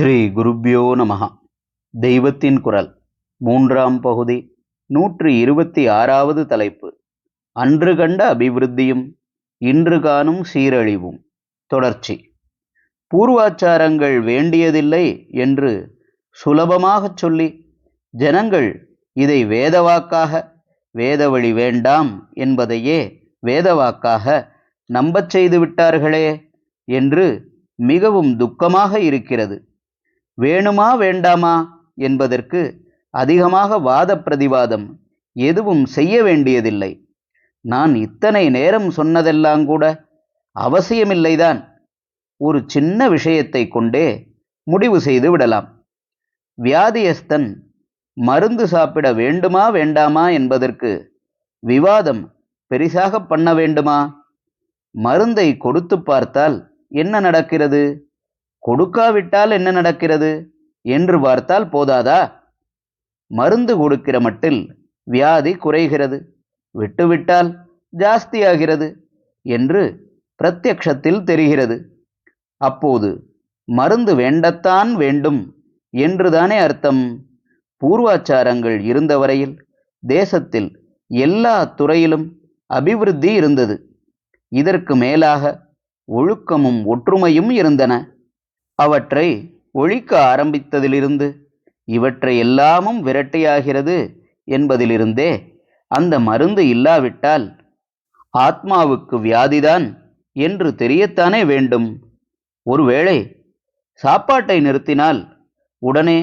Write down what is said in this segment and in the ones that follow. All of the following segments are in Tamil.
ஸ்ரீ குருப்யோ நமஹ. தெய்வத்தின் குரல். மூன்றாம் பகுதி. நூற்றி இருபத்தி ஆறாவது தலைப்பு. அன்று கண்ட அபிவிருத்தியும் இன்று காணும் சீரழிவும். தொடர்ச்சி. பூர்வாச்சாரங்கள் வேண்டியதில்லை என்று சுலபமாகச் சொல்லி ஜனங்கள் இதை வேதவாக்காக வேதவழி வேண்டாம் என்பதையே வேதவாக்காக நம்பச் செய்து விட்டார்களே என்று மிகவும் துக்கமாக இருக்கிறது. வேணுமா வேண்டாமா என்பதற்கு அதிகமாக வாத பிரதிவாதம் எதுவும் செய்ய வேண்டியதில்லை. நான் இத்தனை நேரம் சொன்னதெல்லாம் கூட அவசியமில்லைதான். ஒரு சின்ன விஷயத்தை கொண்டே முடிவு செய்து விடலாம். வியாதியஸ்தன் மருந்து சாப்பிட வேண்டுமா வேண்டாமா என்பதற்கு விவாதம் பெரிசாக பண்ண வேண்டுமா? மருந்தை கொடுத்து பார்த்தால் என்ன நடக்கிறது? கொடுக்காவிட்டால் என்ன நடக்கிறது? என்று பார்த்தால் போதாதா? மருந்து கொடுக்கிற மட்டில் வியாதி குறைகிறது. விட்டுவிட்டால் ஜாஸ்தியாகிறது என்று பிரத்யக்ஷத்தில் தெரிகிறது. அப்போது மருந்து வேண்டத்தான் வேண்டும் என்றுதானே அர்த்தம்? பூர்வாச்சாரங்கள் இருந்தவரையில் தேசத்தில் எல்லா துறையிலும் அபிவிருத்தி இருந்தது. இதற்கு மேலாக ஒழுக்கமும் ஒற்றுமையும் இருந்தன. அவற்றை ஒழிக்க ஆரம்பித்ததிலிருந்து இவற்றை எல்லாமும் விரட்டையாகிறது என்பதிலிருந்தே அந்த மருந்து இல்லாவிட்டால் ஆத்மாவுக்கு வியாதிதான் என்று தெரியத்தானே வேண்டும். ஒருவேளை சாப்பாட்டை நிறுத்தினால் உடனே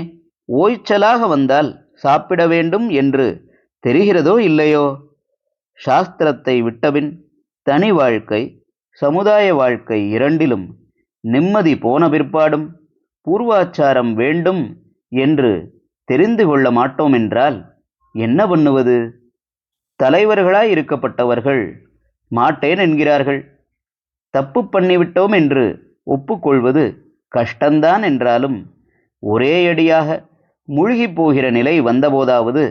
ஓய்ச்சலாக வந்தால் சாப்பிட வேண்டும் என்று தெரிகிறதோ இல்லையோ? சாஸ்திரத்தை விட்டபின் தனி வாழ்க்கை சமுதாய வாழ்க்கை இரண்டிலும் நிம்மதி போன பிற்பாடும் பூர்வாச்சாரம் வேண்டும் என்று தெரிந்து கொள்ள மாட்டோம் என்றால் என்ன பண்ணுவது? தலைவர்களாய் இருக்கப்பட்டவர்கள் மாட்டேன் என்கிறார்கள். தப்பு பண்ணிவிட்டோம் என்று ஒப்புக்கொள்வது கஷ்டந்தான் என்றாலும் ஒரே அடியாக மூழ்கி போகிற நிலை வந்தபோதாவது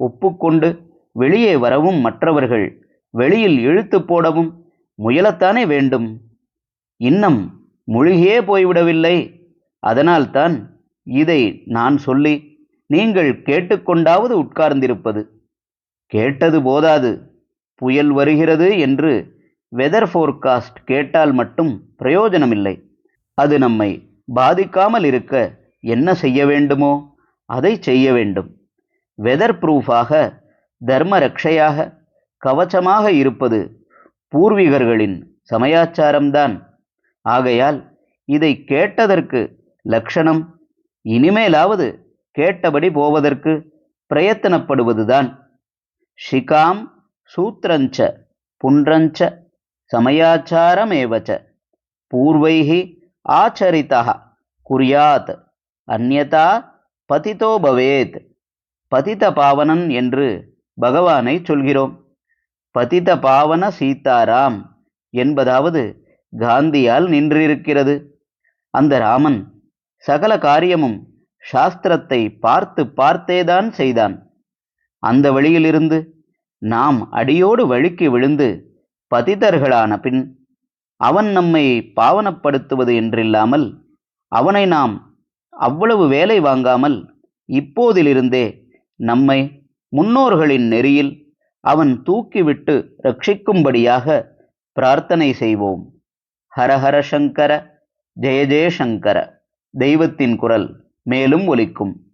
ஒப்புக்கொண்டு வெளியே வரவும் மற்றவர்கள் வெளியில் இழுத்து போடவும் முயலத்தானே வேண்டும். இன்னும் முழுகியே போய்விடவில்லை. அதனால்தான் இதை நான் சொல்லி நீங்கள் கேட்டுக்கொண்டாவது உட்கார்ந்திருப்பது. கேட்டது போதாது. புயல் வருகிறது என்று வெதர் ஃபோர்காஸ்ட் கேட்டால் மட்டும் பிரயோஜனமில்லை. அது நம்மை பாதிக்காமல் இருக்க என்ன செய்ய வேண்டுமோ அதை செய்ய வேண்டும். வெதர் ப்ரூஃபாக தர்ம ரக்ஷையாக கவச்சமாக இருப்பது பூர்வீகர்களின் சமயாச்சாரம்தான். ஆகையால் இதை கேட்டதற்கு லட்சணம் இனிமேலாவது கேட்டபடி போவதற்கு பிரயத்தனப்படுவதுதான். ஷிகாம் சூத்திரஞ்ச புன்றஞ்ச சமயாச்சாரமேவச்ச பூர்வைகி ஆச்சரிதா குறியாத் அந்யதா பதிதோ பவேத் பதித பாவனன் என்று பகவானை சொல்கிறோம். பதித பாவன சீதாராம் என்பதாவது காந்தியால் நின்றிருக்கிறது. அந்த ராமன் சகல காரியமும் சாஸ்திரத்தை பார்த்து பார்த்தேதான் செய்தான். அந்த வழியிலிருந்து நாம் அடியோடு வழுக்கி விழுந்து பதிதர்களான பின் அவன் நம்மை பாவனப்படுத்துவது என்றில்லாமல் அவனை நாம் அவ்வளவு வேலை வாங்காமல் இப்போதிலிருந்தே நம்மை முன்னோர்களின் நெறியில் அவன் தூக்கிவிட்டு ரட்சிக்கும்படியாக பிரார்த்தனை செய்வோம். ஹரஹர சங்கர ஜெய ஜெயசங்கர தெய்வத்தின் குரல் மேலும் ஒலிக்கும்.